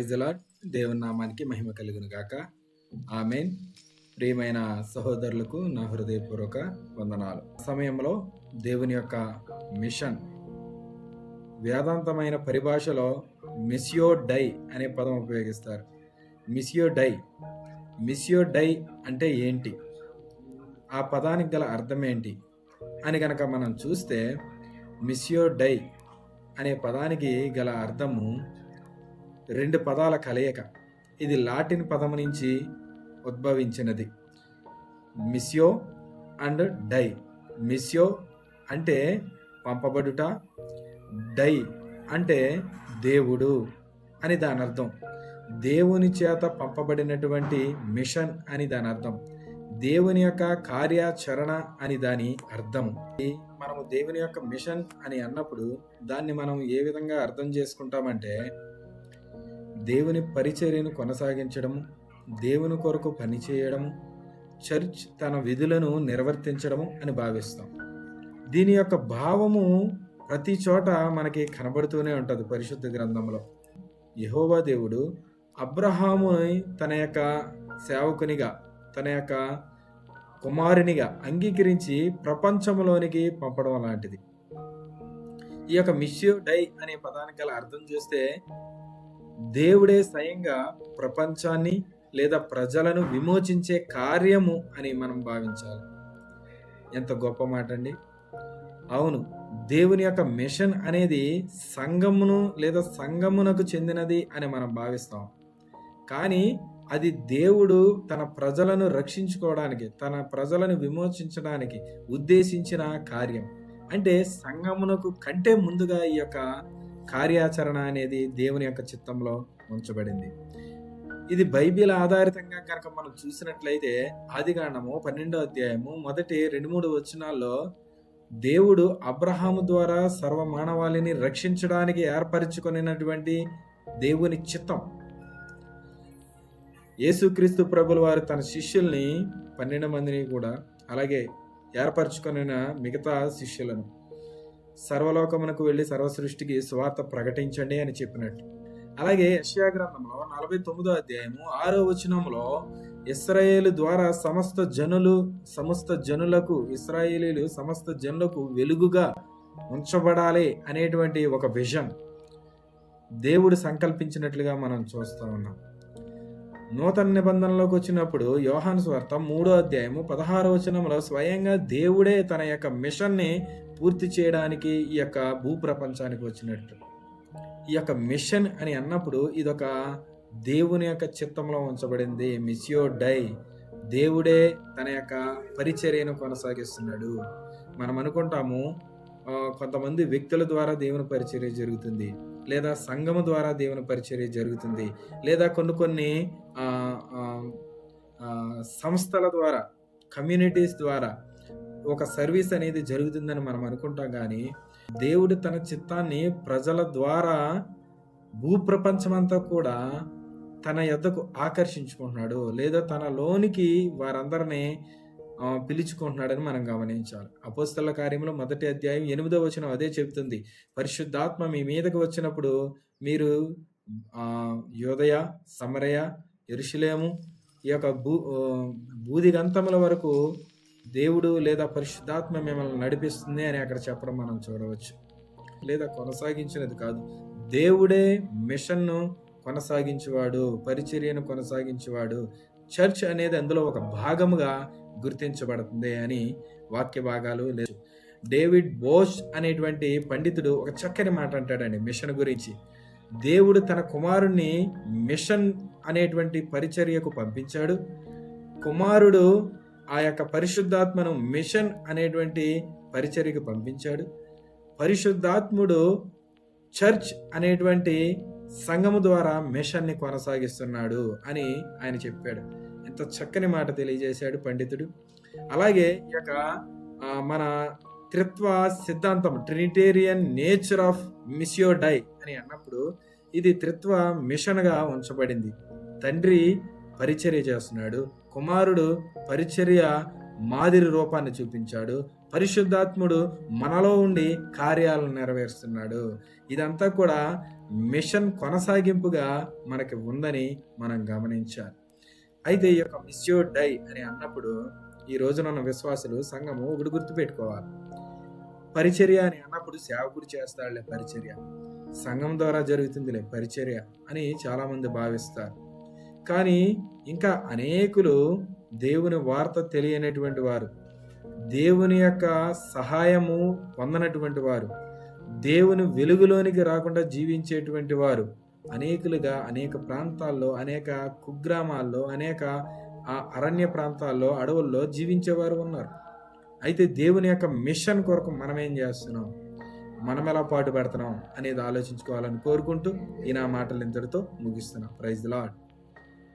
ప్రైజలాడ్ దేవుని నామానికి మహిమ కలుగును గాక. ఆమెన్ ప్రియమైన సహోదరులకు నా హృదయపూర్వక వందనాలు. సమయంలో దేవుని యొక్క మిషన్ వేదాంతమైన పరిభాషలో మిస్యో డై అనే పదం ఉపయోగిస్తారు. మిసియో డై. మిస్యో డై అంటే ఏంటి? ఆ పదానికి గల అర్థం ఏంటి? అని కనుక మనం చూస్తే మిసియో డై అనే పదానికి గల అర్థము రెండు పదాల కలయిక. ఇది లాటిన్ పదము నుంచి ఉద్భవించినది. మిస్యో అండ్ డై. మిస్యో అంటే పంపబడుట డై అంటే దేవుడు అని దాని అర్థం. దేవుని చేత పంపబడినటువంటి మిషన్ అని దాని అర్థం. దేవుని యొక్క కార్యాచరణ అని దాని అర్థం. మనము దేవుని యొక్క మిషన్ అని అన్నప్పుడు దాన్ని మనం ఏ విధంగా అర్థం చేసుకుంటామంటే దేవుని పరిచర్యను కొనసాగించడము దేవుని కొరకు పనిచేయడము చర్చ్ తన విధులను నిర్వర్తించడము అని భావిస్తాం. దీని యొక్క భావము ప్రతి చోట మనకి కనబడుతూనే ఉంటుంది పరిశుద్ధ గ్రంథంలో. యహోవా దేవుడు అబ్రహాముని తన యొక్క సేవకునిగా తన యొక్క కుమారునిగా అంగీకరించి ప్రపంచంలోనికి పంపడం లాంటిది ఈ యొక్క మిష్యూ డై అనే పదానికి గల అర్థం చూస్తే దేవుడే స్వయంగా ప్రపంచాన్ని లేదా ప్రజలను విమోచించే కార్యము అని మనం భావించాలి. ఎంత గొప్ప మాట అండి అవును దేవుని యొక్క మిషన్ అనేది సంఘమును లేదా సంఘమునకు చెందినది అని మనం భావిస్తాం. కానీ అది దేవుడు తన ప్రజలను రక్షించుకోవడానికి తన ప్రజలను విమోచించడానికి ఉద్దేశించిన కార్యం. అంటే సంఘమునకు కంటే ముందుగా ఈ యొక్క కార్యాచరణ అనేది దేవుని యొక్క చిత్తంలో ఉంచబడింది. ఇది బైబిల్ ఆధారితంగా కనుక మనం చూసినట్లయితే ఆదికాండము పన్నెండో అధ్యాయము మొదటి రెండు మూడు వచనాల్లో దేవుడు అబ్రహాము ద్వారా సర్వ మానవాళిని రక్షించడానికి ఏర్పరచుకున్నటువంటి దేవుని చిత్తం. యేసుక్రీస్తు ప్రభుల వారు తన శిష్యుల్ని పన్నెండు మందిని కూడా అలాగే ఏర్పరచుకున్న మిగతా శిష్యులను. సర్వలోకమునకు వెళ్ళి సర్వ సృష్టికి స్వార్థ ప్రకటించండి అని చెప్పినట్టు. అలాగే యశ్యా గ్రంథంలో నలభై తొమ్మిదో అధ్యాయము ఆరో వచనంలో ఇస్రాయేలు ద్వారా సమస్త జనులు సమస్త జనులకు ఇస్రాయేలీలు సమస్త జనులకు వెలుగుగా ఉంచబడాలి అనేటువంటి ఒక విజన్ దేవుడు సంకల్పించినట్లుగా మనం చూస్తూ ఉన్నాం. నూతన నిబంధనలోకి వచ్చినప్పుడు యోహాను స్వార్థ మూడో అధ్యాయము పదహారో వచనంలో స్వయంగా దేవుడే తన యొక్క మిషన్ని పూర్తి చేయడానికి ఈ యొక్క భూప్రపంచానికి వచ్చినట్టు. ఈ యొక్క మిషన్ అని అన్నప్పుడు ఇదొక దేవుని యొక్క చిత్తంలో ఉంచబడింది. మిస్యో డై దేవుడే తన యొక్క పరిచర్యను కొనసాగిస్తున్నాడు. మనం అనుకుంటాము కొంతమంది వ్యక్తుల ద్వారా దేవుని పరిచర్య జరుగుతుంది. లేదా సంఘము ద్వారా దేవుని పరిచర్య జరుగుతుంది. లేదా కొన్ని కొన్ని సంస్థల ద్వారా కమ్యూనిటీస్ ద్వారా ఒక సర్వీస్ అనేది జరుగుతుందని మనం అనుకుంటాం కానీ దేవుడు తన చిత్తాన్ని ప్రజల ద్వారా భూప్రపంచమంతా కూడా తన యొద్దకు ఆకర్షించుకుంటున్నాడు లేదా తన లోనికి వారందరినీ పిలుచుకుంటున్నాడని మనం గమనించాలి. అపోస్తల కార్యంలో మొదటి అధ్యాయం ఎనిమిదో వచనం అదే చెబుతుంది. పరిశుద్ధాత్మ మీ మీదకి వచ్చినప్పుడు మీరు యోదయ సమరయ ఎరుషులేము ఈ యొక్క భూ భూదిగంతముల వరకు దేవుడు లేదా పరిశుద్ధాత్మ మిమ్మల్ని నడిపిస్తుంది అని అక్కడ చెప్పడం మనం చూడవచ్చు. లేదా కొనసాగించినది కాదు. దేవుడే మిషన్ను కొనసాగించేవాడు పరిచర్యను కొనసాగించేవాడు. చర్చ్ అనేది అందులో ఒక భాగముగా గుర్తించబడుతుంది అని వాక్య భాగాలు లేదు డేవిడ్ బోష్ అనేటువంటి పండితుడు ఒక చక్కని మాట అంటాడండి మిషన్ గురించి. దేవుడు తన కుమారుణ్ణి మిషన్ అనేటువంటి పరిచర్యకు పంపించాడు. కుమారుడు ఆ యొక్క పరిశుద్ధాత్మను మిషన్ అనేటువంటి పరిచర్యకు పంపించాడు. పరిశుద్ధాత్ముడు చర్చ్ అనేటువంటి సంఘము ద్వారా మిషన్ని కొనసాగిస్తున్నాడు అని ఆయన చెప్పాడు. ఎంత చక్కని మాట తెలియజేశాడు పండితుడు. అలాగే ఈ యొక్క మన త్రిత్వ సిద్ధాంతం ట్రినిటేరియన్ నేచర్ ఆఫ్ మిసియో డై అని అన్నప్పుడు ఇది త్రిత్వ మిషన్గా ఉంచబడింది. తండ్రి పరిచర్య చేస్తున్నాడు. కుమారుడు పరిచర్య మాదిరి రూపాన్ని చూపించాడు. పరిశుద్ధాత్ముడు మనలో ఉండి కార్యాలను నెరవేరుస్తున్నాడు. ఇదంతా కూడా మిషన్ కొనసాగింపుగా మనకి ఉందని మనం గమనించాలి. అయితే ఈ యొక్క మిస్యో డై అని అన్నప్పుడు ఈ రోజున ఉన్న విశ్వాసులు సంఘము ఒకటి గుర్తుపెట్టుకోవాలి. పరిచర్య అని అన్నప్పుడు సేవకుడు చేస్తాడులే పరిచర్య. సంఘం ద్వారా జరుగుతుందిలే పరిచర్య అని చాలామంది భావిస్తారు. కానీ ఇంకా అనేకులు దేవుని వార్త తెలియనటువంటి వారు దేవుని యొక్క సహాయము పొందనటువంటి వారు దేవుని వెలుగులోనికి రాకుండా జీవించేటువంటి వారు అనేకులుగా అనేక ప్రాంతాల్లో అనేక కుగ్రామాల్లో అనేక ఆ అరణ్య ప్రాంతాల్లో అడవుల్లో జీవించేవారు ఉన్నారు. అయితే దేవుని యొక్క మిషన్ కొరకు మనం ఏం చేస్తున్నాం? మనం ఎలా పాటు పెడుతున్నాం అనేది ఆలోచించుకోవాలని కోరుకుంటూ ఈ నా మాటలు ఇంతటితో ముగిస్తున్నాం. Praise lord